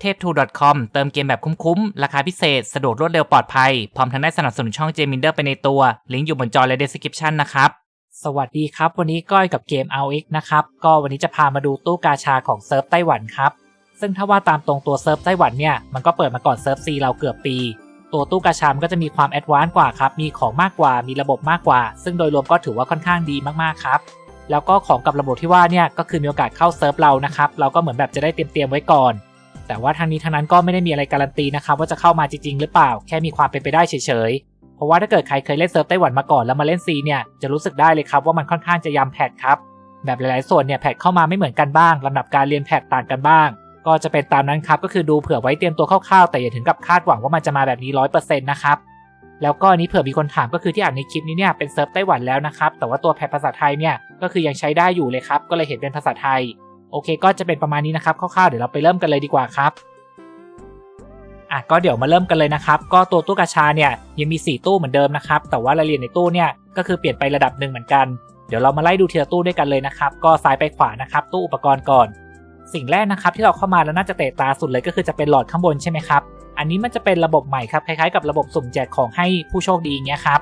เทพ 2.com เติมเกมแบบคุ้มๆ ราคาพิเศษ สะดวกรวดเร็วปลอดภัย พร้อมทั้งได้สนับสนุนช่องเจมินเดอร์ไปในตัว ลิงก์อยู่บนจอและ description นะครับ สวัสดีครับ วันนี้ก้อยกับเกม RX นะครับ ก็วันนี้จะพามาดูตู้กาชาของเซิร์ฟไต้หวันครับ ซึ่งถ้าว่าตามตรงตัวเซิร์ฟไต้หวันเนี่ย มันก็เปิดมาก่อนเซิร์ฟซีเราเกือบปี ตัวตู้กาชามันก็จะมีความแอดวานซ์กว่าครับ มีของมากกว่า มีระบบมากกว่า ซึ่งโดยรวมก็ถือว่าค่อนข้างดีมากๆครับ แล้วก็ของกับระบบที่ว่าเนี่ย ก็คือมีโอกาสเข้าเซิร์ฟเรานะครับ เราก็เหมือนแบบจะได้เตรียมๆไว้ก่อน แต่ว่าทางนี้ทางนั้นก็ไม่ได้มีอะไรการันตีนะครับว่าจะเข้ามาจริงๆหรือเปล่า แค่มีความเป็นไปได้เฉยๆ เพราะว่าถ้าเกิดใครเคยเล่นเซิร์ฟไต้หวันมาก่อนแล้วมาเล่นซีเนี่ยจะรู้สึกได้เลยครับว่ามันค่อนข้างจะยำแพทครับแบบหลายๆส่วนเนี่ยแพทเข้ามาไม่เหมือนกันบ้างลำดับการเรียนแพทต่างกันบ้าง ก็จะเป็นตามนั้นครับก็คือดูเผื่อไว้เตรียมตัวคร่าวๆแต่อย่าถึงกับคาดหวังว่ามันจะมาแบบนี้ร้อยเปอร์เซ็นต์นะครับแล้วก็อันนี้เผื่อมีคนถามก็คือที่อ่านในคลิปนี้เนี่ยเป็นเซิร์ฟไต้หวันแล้วนะครับแต่ว่าตัวแพทภาษาไทยเนี่ยก็คือยังใช้ได้อยู่เลยครับก็เลยเห็นเป็นภาษาไทย โอเค ก็จะเป็นประมาณนี้นะครับคร่าวๆเดี๋ยวเราไปเริ่มกันเลยดีกว่าครับอะก็เดี๋ยวมาเริ่มกันเลยนะครับ ก็ตัวตู้กาชาเนี่ยยังมี 4 ตู้เหมือนเดิมนะครับ แต่ว่ารายละเอียดในตู้เนี่ยก็คือเปลี่ยนไประดับหนึ่งเหมือนกัน เดี๋ยวเรามาไล่ดูทีละตู้ด้วยกันเลยนะครับ ก็ซ้ายไปขวานะครับ ตู้อุปกรณ์ก่อน สิ่งแรกนะครับที่เราเข้ามาแล้วน่าจะเตะตาสุดเลยก็คือจะเป็นหลอดข้างบนใช่ไหมครับ อันนี้มันจะเป็นระบบใหม่ครับคล้ายๆกับระบบสุ่มแจกของให้ผู้โชคดีเงี้ยครับ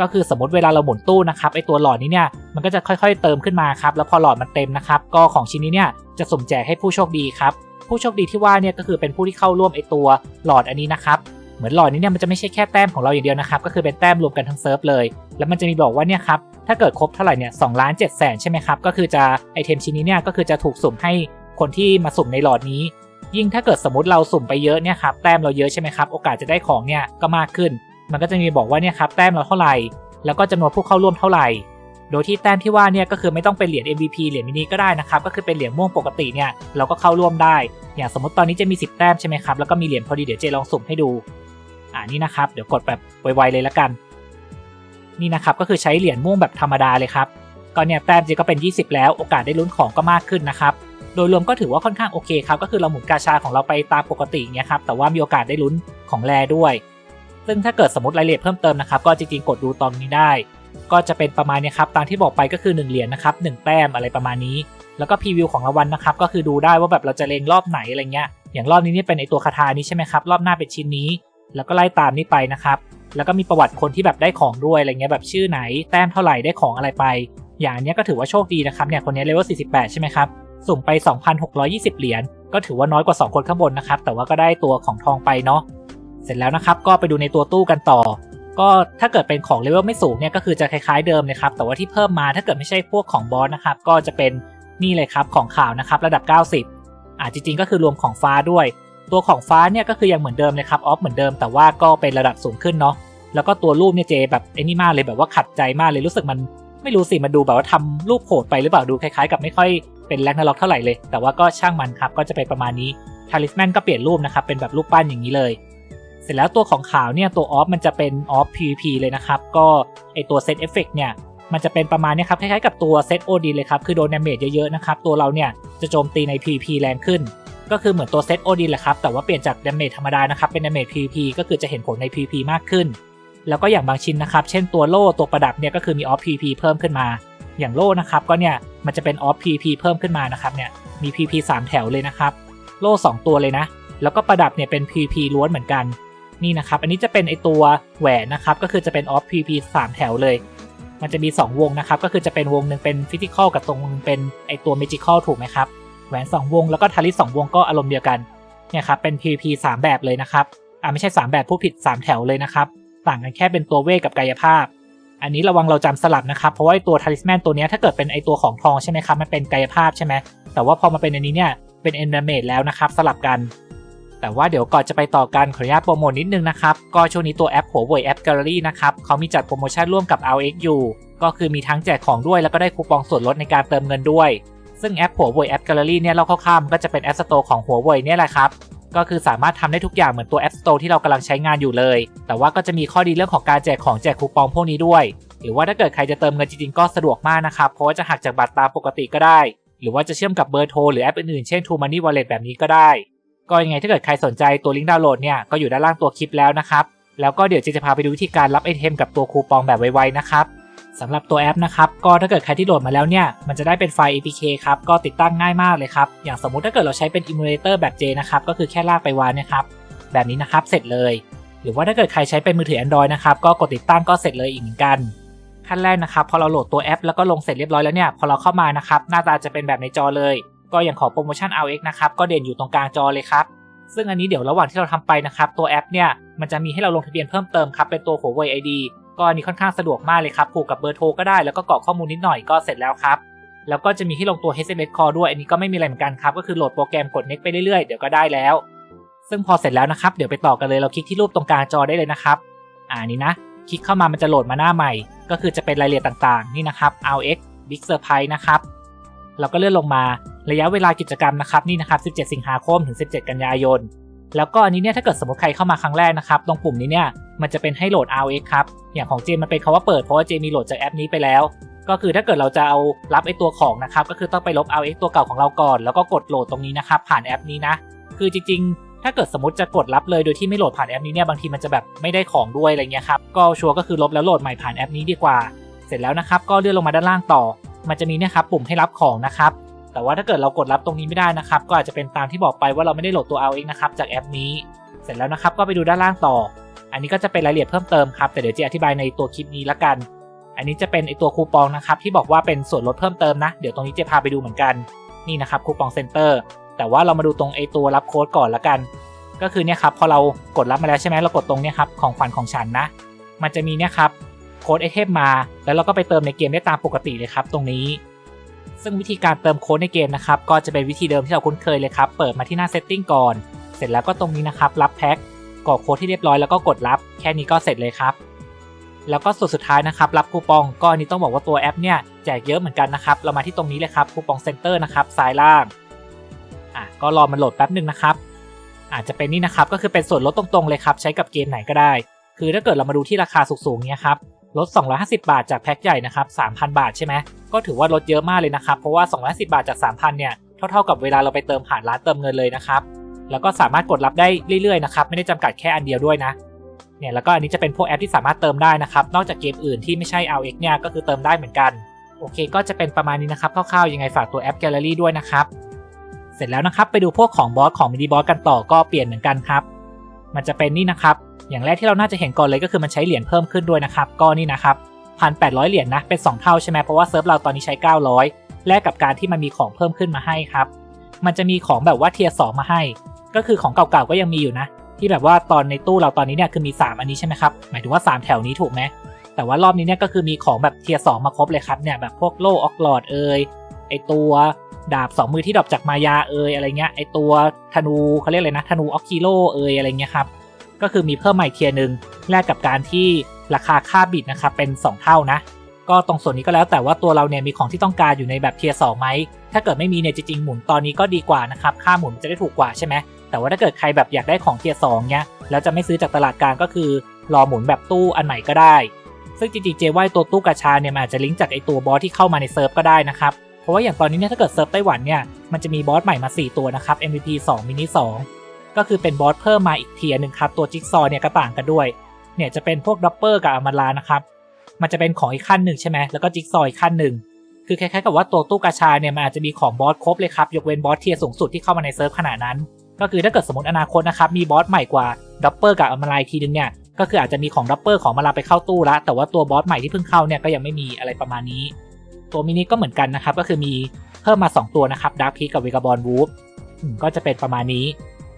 ก็คือสมมติเวลาเราหมุนตู้นะครับไอตัวหลอดนี้เนี่ยมันก็จะค่อยๆเติมขึ้นมาครับแล้วพอหลอดมันเต็มนะครับก็ของชิ้นนี้เนี่ยจะสุ่มแจกให้ผู้โชคดีครับผู้โชคดีที่ว่าเนี่ยก็คือเป็นผู้ที่เข้าร่วมไอตัวหลอดอันนี้นะครับเหมือนหลอดนี้เนี่ยมันจะไม่ใช่แค่แต้มของเราอย่างเดียวนะครับก็คือเป็นแต้มรวมกันทั้งเซิร์ฟเลย แล้วมันจะมีบอกว่าเนี่ยครับถ้าเกิดครบเท่าไหร่เนี่ยสองล้านเจ็ดแสนใช่ไหมครับก็คือจะไอเทมชิ้นนี้เนี่ยก็คือจะถูกสุ่มให้คนที่มาสุ่มในหลอดนี้ ยิ่งถ้าเกิดสมมติเราสุ่มไปเยอะเนี่ยครับแต้มเราเยอะใช่ไหมครับโอกาสจะได้ของเนี่ยก็มากขึ้น มันก็จะมีบอกว่าเนี่ยครับแต้มเราเท่าไหร่ แล้วก็จำนวนผู้เข้าร่วมเท่าไหร่ โดยที่แต้มที่ว่าเนี่ยก็คือไม่ต้องเป็นเหรียญ MVP เหรียญมินิก็ได้นะครับ ก็คือเป็นเหรียญม่วงปกติเนี่ยเราก็เข้าร่วมได้ อย่างสมมติตอนนี้จะมี 10 แต้มใช่ไหมครับแล้วก็มีเหรียญพอดีเดี๋ยวเจลองสุ่มให้ดูอ่านี่นะครับเดี๋ยวกดแบบไวๆเลยละกัน นี่นะครับก็คือใช้เหรียญม่วงแบบธรรมดาเลยครับก็เนี่ยแต้มเจก็เป็น 20 แล้วโอกาสได้ลุ้นของก็มากขึ้นนะครับโดยรวมก็ถือว่าค่อนข้างโอเคครับก็คือเราหมุนกาชาของเราไปตามปกติเนี่ยครับแต่ว่ามีโอกาสได้ลุ้นของแรด้วย ซึ่งถ้าเกิดสมมติรายละเอียดเพิ่มเติมนะครับก็จริงๆกดดูตอนนี้ได้ ก็จะเป็นประมาณนี้ครับตามที่บอกไปก็คือ 1 เหรียญนะครับ1แต้มอะไรประมาณนี้ แล้วก็พรีวิวของรางวัลนะครับก็คือดูได้ว่าแบบเราจะเลงรอบไหนอะไรเงี้ยอย่างรอบนี้เนี่เป็นไอตัวคาถานี้ใช่ไหมครับรอบหน้าเป็นชิ้นนี้ แล้วก็ไล่ตามนี้ไปนะครับแล้วก็มีประวัติคนที่แบบได้ของด้วยอะไรเงี้ยแบบชื่อไหนแต้มเท่าไหร่ได้ของอะไรไป อย่างนี้ก็ถือว่าโชคดีนะครับเนี่ยคนนี้เลเวล48 ใช่ไหมครับสุ่มไป 2,620 เหรียญก็ถือว่าน้อยกว่า 2 คนข้างบนนะครับแต่ว่าก็ได้ตัวของทองไปเนาะ เสร็จแล้วนะครับก็ไปดูในตัวตู้กันต่อ ก็ถ้าเกิดเป็นของเลเวลไม่สูงเนี่ยก็คือจะคล้ายๆเดิมเลยครับ แต่ว่าที่เพิ่มมาถ้าเกิดไม่ใช่พวกของบอสนะครับก็จะเป็นนี่เลยครับของข่าวนะครับระดับ 90อ่าจริงๆ ก็คือรวมของฟ้าด้วย ตัวของฟ้าเนี่ยก็คือยังเหมือนเดิมเลยครับออฟเหมือนเดิมแต่ว่าก็เป็นระดับสูงขึ้นเนาะแล้วก็ตัวรูปเนี่ยเจแบบไอ้นี่มากเลยแบบว่าขัดใจมากเลยรู้สึกมันไม่รู้สิมันดูแบบว่าทำรูปโหดไปหรือเปล่าดูคล้ายๆ กับไม่ค่อยเป็นแร็กนาล็อกเท่าไหร่เลย แต่ว่าก็ช่างมันครับก็จะเป็นประมาณนี้ทาริสแมนก็เปลี่ยนรูปนะครับเป็นแบบรูปปั้นอย่างนี้เลย เสร็จแล้วตัวของขาวเนี่ยตัวออฟมันจะเป็นออฟ PVP เลยนะครับ ก็ไอตัวเซตเอฟเฟกเนี่ยมันจะเป็นประมาณนี้ครับคล้ายๆกับตัวเซตโอดีเลยครับ คือโดนดาเมจเยอะๆนะครับ ตัวเราเนี่ยจะโจมตีใน PVP แรงขึ้น ก็คือเหมือนตัวเซตโอดีแหละครับ แต่ว่าเปลี่ยนจากดาเมจธรรมดานะครับ เป็นดาเมจ PVP ก็คือจะเห็นผลใน PVP มากขึ้น แล้วก็อย่างบางชิ้นนะครับ เช่นตัวโล่ตัวประดับเนี่ยก็คือมีออฟ PVP เพิ่มขึ้นมา อย่างโล่นะครับก็เนี่ยมันจะเป็นออฟ PVP เพิ่มขึ้นมานะครับเนี่ยมี PVP 3 แถวเลยนะครับ โล่ 2 ตัวเลยนะ แล้วก็ประดับเนี่ยเป็น PVP ล้วนเหมือนกัน นี่นะครับ อันนี้จะเป็นไอตัวแหวนนะครับ ก็คือจะเป็นออฟ PVP 3แถวเลย มันจะมี 2 วงนะครับ ก็คือจะเป็นวงหนึ่งเป็นฟิสิกอลกับตรงนึงเป็นไอตัวเมจิคอลถูกไหมครับ แหวน 2 วงแล้วก็ทาริส2วงก็อารมณ์เดียวกัน เนี่ยครับ เป็น PVP 3 แบบเลยนะครับ อ่าไม่ใช่ 3 แบบผู้ผิด 3 แถวเลยนะครับ ต่างกันแค่เป็นตัวเวทกับกายภาพ อันนี้ระวังเราจำสลับนะครับ เพราะว่าตัวทาริสแมนตัวนี้ถ้าเกิดเป็นไอตัวของทองใช่ไหมครับ มันเป็นกายภาพใช่ไหมแต่ว่าพอมาเป็นอันนี้เนี่ย เป็นเอนเดเมดแล้วนะครับ สลับกัน แต่ว่าเดี๋ยวก่อนจะไปต่อกันขออนุญาตโปรโมทนิดนึงนะครับ ก็ช่วงนี้ตัวแอปหัวเว่ยแอปแกลเลอรี่นะครับเขามีจัดโปรโมชั่นร่วมกับ RX อยู่ก็คือมีทั้งแจกของด้วยแล้วก็ได้คูปองส่วนลดในการเติมเงินด้วย ซึ่งแอปหัวเว่ยแอปแกลเลอรี่เนี่ยเราเข้าข้ามก็จะเป็นแอปสโตร์ของหัวเว่ยเนี่ยแหละครับก็คือสามารถทำได้ทุกอย่างเหมือนตัว App Store ที่เรากำลังใช้งานอยู่เลย แต่ว่าก็จะมีข้อดีเรื่องของการแจกของแจกคูปองพวกนี้ด้วย หรือว่าถ้าเกิดใครจะเติมเงินจริงๆก็สะดวกมากนะครับ เพราะว่าจะหักจากบัตรตามปกติก็ได้ หรือว่าจะเชื่อมกับเบอร์โทรหรือแอปอื่นๆ เช่น True Money Wallet แบบนี้ก็ได้ ก็ยังไงถ้าเกิดใครสนใจตัวลิงก์ดาวน์โหลดเนี่ยก็อยู่ด้านล่างตัวคลิปแล้วนะครับแล้วก็เดี๋ยวเจจะพาไปดูวิธีการรับไอเทมกับตัวคูปองแบบไวๆนะครับสำหรับตัวแอปนะครับก็ถ้าเกิดใครที่โหลดมาแล้วเนี่ยมันจะได้เป็นไฟล์ APK ครับก็ติดตั้งง่ายมากเลยครับอย่างสมมุติถ้าเกิดเราใช้เป็น emulator แบบ J นะครับก็คือแค่ลากไปวางเนี่ยครับแบบนี้นะครับเสร็จเลย หรือว่าถ้าเกิดใครใช้เป็นมือถือ Android นะครับก็กดติดตั้งก็เสร็จเลยอีกเหมือนกัน ขั้นแรกนะครับพอเราโหลดตัวแอป แล้วก็ลงเสร็จเรียบร้อยแล้วเนี่ยพอเราเข้ามานะครับหน้าตาจะเป็นแบบในจอเลย ก็อย่างของโปรโมชั่น RX นะครับก็เด่นอยู่ตรงกลางจอเลยครับซึ่งอันนี้เดี๋ยวระหว่างที่เราทำไปนะครับตัวแอปเนี่ยมันจะมีให้เราลงทะเบียนเพิ่มเติมครับเป็นตัว Huawei ID ก็อันนี้ค่อนข้างสะดวกมากเลยครับผูกกับเบอร์โทรก็ได้แล้วก็กรอกข้อมูลนิดหน่อยก็เสร็จแล้วครับแล้วก็จะมีให้ลงตัว SMS call ด้วย อันนี้ก็ไม่มีอะไรเหมือนกันครับ ก็คือโหลดโปรแกรมกด next ไปเรื่อยๆ เดี๋ยวก็ได้แล้ว ซึ่งพอเสร็จแล้วนะครับ เดี๋ยวไปต่อกันเลย เราคลิกที่รูปตรงกลางจอได้เลยนะครับ อ่านี้นะ คลิกเข้ามามันจะโหลดมาหน้าใหม่ ก็คือจะเป็นรายละเอียดต่างๆ นี่นะครับ RX Big Surprise นะครับ เราก็เลื่อนลงมา ระยะเวลากิจกรรมนะครับนี่นะครับ 17 สิงหาคมถึง 17 กันยายน แล้วก็อันนี้เนี่ยถ้าเกิดสมมติใครเข้ามาครั้งแรกนะครับ ตรงปุ่มนี้เนี่ยมันจะเป็นให้โหลด RX ครับ อย่างของเจมมันเป็นคาว่าเปิดเพราะว่าเจมีโหลดจากแอปนี้ไปแล้ว ก็คือถ้าเกิดเราจะเอารับไอตัวของนะครับ ก็คือต้องไปลบ RX ตัวเก่าของเราก่อน แล้วก็กดโหลดตรงนี้นะครับผ่านแอปนี้นะ คือจริงๆถ้าเกิดสมมติจะกดรับเลยโดยที่ไม่โหลดผ่านแอปนี้เนี่ยบางทีมันจะแบบไม่ได้ของด้วยอะไรเงี้ยครับก็ชัวร์ก็คือลบแล้วโหลดใหม่ผ่านแอปนี้ดีกว่า เสร็จแล้วนะครับก็เลื่อนลงมาด้านล่างต่อ มันจะมีเนี่ยครับปุ่มให้รับของนะครับ แต่ว่าถ้าเกิดเรากดรับตรงนี้ไม่ได้นะครับ ก็อาจจะเป็นตามที่บอกไปว่าเราไม่ได้โหลดตัว RX นะครับจากแอปนี้ เสร็จแล้วนะครับก็ไปดูด้านล่างต่อ อันนี้ก็จะเป็นรายละเอียดเพิ่มเติมครับแต่เดี๋ยวจะอธิบายในตัวคลิปนี้ละกัน อันนี้จะเป็นไอตัวคูปองนะครับที่บอกว่าเป็นส่วนลดเพิ่มเติมนะ เดี๋ยวตรงนี้จะพาไปดูเหมือนกันนี่นะครับคูปองเซ็นเตอร์แต่ว่าเรามาดูตรงไอตัวรับโค้ดก่อนละกัน ก็คือเนี่ยครับพอเรากดรับมาแล้วใช่ไหมเรากดตรงเนี่ยครับของขวัญของฉันนะ มันจะมีเนี่ยครับโค้ดไอเทมมา แล้วเราก็ไปเติมในเกมได้ตามปกติเลยครับตรงนี้ ซึ่งวิธีการเติมโค้ดในเกมนะครับก็จะเป็นวิธีเดิมที่เราคุ้นเคยเลยครับ เปิดมาที่หน้าเซตติ้งก่อน เสร็จแล้วก็ตรงนี้นะครับ รับแพ็คกรอกโค้ดที่เรียบร้อยแล้วก็กดรับ แค่นี้ก็เสร็จเลยครับ แล้วก็ส่วนสุดท้ายนะครับ รับคูปองก็อันนี้ต้องบอกว่าตัวแอปเนี่ยแจกเยอะเหมือนกันนะครับ เรามาที่ตรงนี้เลยครับคูปองเซ็นเตอร์นะครับซ้ายล่างอะก็รอมันโหลดแป๊บหนึ่งนะครับ อาจจะเป็นนี่นะครับก็คือเป็นส่วนลดตรงๆเลยครับใช้กับเกมไหนก็ได้ คือถ้าเกิดเรามาดูที่ราคาสูงๆเนี่ยครับลด 250 บาทจากแพ็คใหญ่นะครับ3,000 บาทใช่ไหม ก็ถือว่าลดเยอะมากเลยนะครับ เพราะว่า250บาทจาก 3,000 เนี่ย เท่าๆกับเวลาเราไปเติมผ่านร้านเติมเงินเลยนะครับ แล้วก็สามารถกดรับได้เรื่อยๆนะครับ ไม่ได้จำกัดแค่อันเดียวด้วยนะ เนี่ย แล้วก็อันนี้จะเป็นพวกแอปที่สามารถเติมได้นะครับ นอกจากเกมอื่นที่ไม่ใช่ RX เนี่ย ก็คือเติมได้เหมือนกัน โอเค ก็จะเป็นประมาณนี้นะครับ คร่าวๆ ยังไงฝากตัวแอป Gallery ด้วยนะครับ เสร็จแล้วนะครับ ไปดูพวกของบอสของมินิบอสกันต่อ ก็เปลี่ยนเหมือนกันครับ มันจะเป็นนี่นะครับ อย่างแรกที่เราน่าจะเห็นก่อนเลยก็คือมันใช้เหรียญเพิ่มขึ้นด้วยนะครับ ก็นี่นะครับ พันแปดร้อยเหรียญนะ เป็น 2 เท่าใช่ไหมเพราะว่าเซิร์ฟเราตอนนี้ใช้ 900 แลกกับการที่มันมีของเพิ่มขึ้นมาให้ครับ มันจะมีของแบบว่าเทียร์สมาให้ ก็คือของเก่าๆก็ยังมีอยู่นะ ที่แบบว่าตอนในตู้เราตอนนี้เนี่ยคือมี 3 อันนี้ใช่ไหมครับ หมายถึงว่า 3 แถวนี้ถูกไหมแต่ว่ารอบนี้เนี่ยก็คือมีของแบบเทียร์สมาครบเลยครับเนี่ยแบบพวกโล่ออกลอดเอยไอตัวดาบ 2 มือที่ดรอปจากมายาเอยอะไรเงี้ยไอตัวธนูเขาเรียกอะไรนะธนูออกคิโลเอยอะไรเงี้ยครับก็คือมีเพิ่มใหม่เทียร์หนึ่งแลกกับการที่ ราคาค่าบิดนะครับเป็น 2 เท่านะ ก็ตรงส่วนนี้ก็แล้วแต่ว่าตัวเราเนี่ยมีของที่ต้องการอยู่ในแบบเทียร์สไหมถ้าเกิดไม่มีเนี่ยจริงๆหมุนตอนนี้ก็ดีกว่านะครับค่าหมุนจะได้ถูกกว่าใช่ไหมแต่ว่าถ้าเกิดใครแบบอยากได้ของเทียร์สเนี่ยแล้วจะไม่ซื้อจากตลาดกลางก็คือ รอหมุนแบบตู้อันใหม่ก็ได้ ซึ่งจริงๆเจว่าตัวตู้กาชาเนี่ยอาจจะลิงก์จากไอตัวบอสที่เข้ามาในเซิร์ฟก็ได้นะครับเพราะว่าอย่างตอนนี้เนี่ยถ้าเกิดเซิร์ฟไต้หวันเนี่ยมันจะมีบอสใหม่มา 4 ตัวนะครับ MVP 2มินิ2ก็คือเป็นบอสเพิ่มมาอีกเทียร์หนึ่งครับตัวจิ๊กซอเนี่ยก็ต่างกันด้วย เนี่ยจะเป็นพวกด็อปเปอร์กับอมาลานะครับ มันจะเป็นของอีกขั้นหนึ่งใช่ไหมแล้วก็จิ๊กซอว์อีกขั้นหนึ่งคือคล้ายๆกับว่าตัวตู้กาชาเนี่ยมันอาจจะมีของบอสครบเลยครับ ยกเว้นบอสเทียร์สูงสุดที่เข้ามาในเซิร์ฟขนาดนั้น ก็คือถ้าเกิดสมมติอนาคตนะครับมีบอสใหม่กว่าด็อปเปอร์กับอมาลาทีนึงเนี่ยก็คืออาจจะมีของด็อปเปอร์ของมาลาไปเข้าตู้ละแต่ว่าตัวบอสใหม่ที่เพิ่งเข้าเนี่ยก็ยังไม่มีอะไรประมาณนี้ ตัวมินิก็เหมือนกันนะครับก็คือมีเพิ่มมา 2 ตัวนะครับดาร์คพีกับเวกาบอลวูฟก็จะเป็นประมาณนี้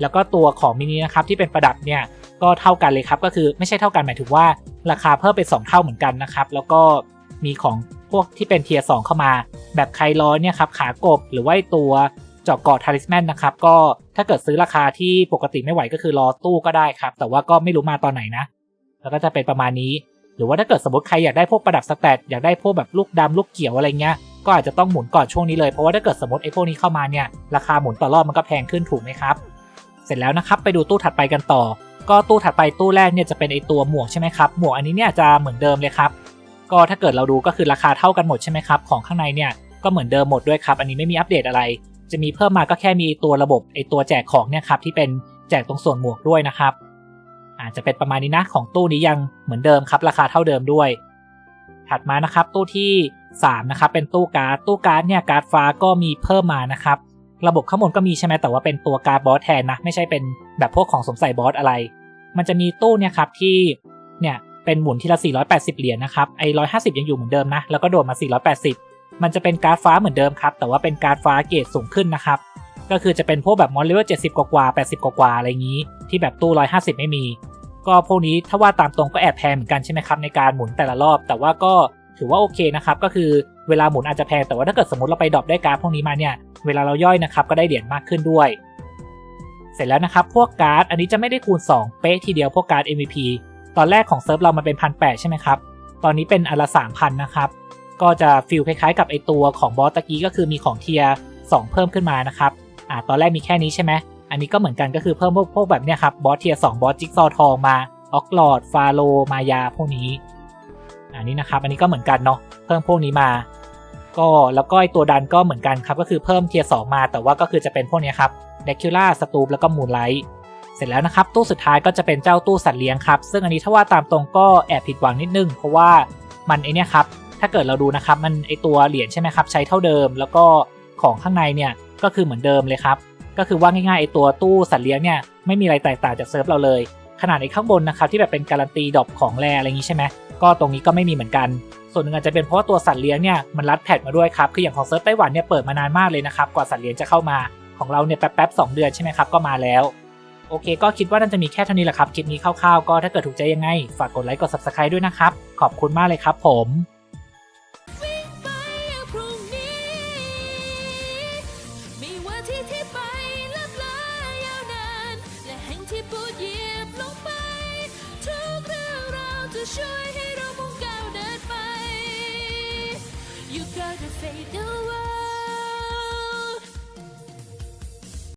แล้วก็ตัวของมินินะครับที่เป็นประดับเนี่ย ก็เท่ากันเลยครับ ก็คือไม่ใช่เท่ากันหมายถึงว่า ราคาเพิ่มเป็น 2 เท่าเหมือนกันนะครับ แล้วก็มีของพวกที่เป็นเทียร์สเข้ามา แบบไคลอยเนี่ยครับขากบหรือว่าตัวจาะเกาะทาริสแมนนะครับก็ถ้าเกิดซื้อราคาที่ปกติไม่ไหวก็คือรอตู้ก็ได้ครับ แต่ว่าก็ไม่รู้มาตอนไหนนะ แล้วก็จะเป็นประมาณนี้ หรือว่าถ้าเกิดสมมติใครอยากได้พวกประดับสแตทอยากได้พวกแบบลูกดำลูกเขียวอะไรเงี้ยก็อาจจะต้องหมุนก่อนช่วงนี้เลยเพราะว่าถ้าเกิดสมมติไอ้พวกนี้เข้ามาเนี่ยราคาหมุนต่อรอบมันก็แพงขึ้นถูกไหมครับ เสร็จแล้วนะครับไปดูตู้ถัดไปกันต่อ ก็ตู้ถัดไปตู้แรกเนี่ยจะเป็นไอตัวหมวกใช่ไหมครับหมวกอันนี้เนี่ยจะเหมือนเดิมเลยครับ ก็ถ้าเกิดเราดูก็คือราคาเท่ากันหมดใช่ไหมครับของข้างในเนี่ยก็เหมือนเดิมหมดด้วยครับอันนี้ไม่มีอัปเดตอะไร จะมีเพิ่มมาก็แค่มีตัวระบบไอตัวแจกของเนี่ยครับที่เป็นแจกตรงส่วนหมวกด้วยนะครับอาจจะเป็นประมาณนี้นะของตู้นี้ยังเหมือนเดิมครับ ราคาเท่าเดิมด้วย ถัดมานะครับตู้ที่3นะครับเป็นตู้การ์ดตู้การ์ดเนี่ยการ์ดฟ้าก็มีเพิ่มมานะครับ ระบบข้างบนก็มีใช่ไหมแต่ว่าเป็นตัวการ์ดบอสแทนนะไม่ใช่เป็นแบบพวกของสมใส่บอสอะไร มันจะมีตู้เนี่ยครับที่เนี่ยเป็นหมุนทีละ 480 เหรียญนะครับไอ้150 ยังอยู่เหมือนเดิมนะแล้วก็โดดมา 480 มันจะเป็นการ์ดฟ้าเหมือนเดิมครับแต่ว่าเป็นการ์ดฟ้าเกรดสูงขึ้นนะครับก็คือจะเป็นพวกแบบมอนเลเวล70 กว่าๆ80 กว่าๆอะไรอย่างนี้ ที่แบบตู้ 150 ไม่มี ก็พวกนี้ถ้าว่าตามตรงก็แอบแพงเหมือนกันใช่ไหมครับในการหมุนแต่ละรอบ แต่ว่าก็ ถือว่าโอเคนะครับก็คือเวลาหมุนอาจจะแพงแต่ว่าถ้าเกิดสมมติเราไปดรอปได้การ์ดพวกนี้มาเนี่ยเวลาเราย่อยนะครับก็ได้เหรียญมากขึ้นด้วย เสร็จแล้วนะครับพวกการ์ดอันนี้จะไม่ได้คูณ 2 เป๊ะทีเดียวพวกการ์ด MVP ตอนแรกของเซิร์ฟเรามันเป็นพันแใช่ไหมครับตอนนี้เป็นอันละ3,000นะครับก็จะฟิลคล้ายๆ กับไอตัวของบอสตะกี้ก็คือมีของเทีย2เพิ่มขึ้นมานะครับอ่าตอนแรกมีแค่นี้ใช่ไหมอันนี้ก็เหมือนกันก็คือเพิ่มพวกพวกแบบเนี้ยครับบอสเทียสองบอสจิ๊กซอทองมาออกลอดฟาโลมายาพวกนี้ อันนี้นะครับ อันนี้ก็เหมือนกันเนาะเพิ่มพวกนี้มา ก็แล้วก็ไอตัวดันก็เหมือนกันครับก็คือเพิ่มเทียสองมา แต่ว่าก็คือจะเป็นพวกนี้ครับเดคิล่าสตูปแล้วก็มูนไลท์เสร็จแล้วนะครับตู้สุดท้ายก็จะเป็นเจ้าตู้สัตว์เลี้ยงครับ ซึ่งอันนี้ถ้าว่าตามตรงก็แอบผิดหวังนิดนึง เพราะว่ามันไอเนี้ยครับถ้าเกิดเราดูนะครับมันไอตัวเหรียญใช่ไหมครับใช้เท่าเดิม แล้วก็ของข้างในเนี่ยก็คือเหมือนเดิมเลยครับก็คือว่าง่ายๆไอตัวตู้สัตว์เลี้ยงเนี่ยไม่มีอะไรแตกต่างจากเซิร์ฟเราเลย ขนาดในข้างบนนะครับที่แบบเป็นการันตีดรอปของแรอะไรอย่างนี้ใช่ไหมก็ตรงนี้ก็ไม่มีเหมือนกัน ส่วนหนึ่งอาจจะเป็นเพราะว่าตัวสัตว์เลี้ยงเนี่ยมันรัดแพทมาด้วยครับคืออย่างของเซิร์ฟไต้หวันเนี่ยเปิดมานานมากเลยนะครับกว่าสัตว์เลี้ยงจะเข้ามาของเราเนี่ยแป๊บๆสองเดือนใช่ไหมครับก็มาแล้วโอเค ก็คิดว่าน่าจะมีแค่เท่านี้แหละครับ คลิปนี้คร่าวๆ ก็ถ้าเกิดถูกใจยังไง ฝากกดไลค์ กด subscribe ด้วยนะครับ ขอบคุณมากเลยครับผม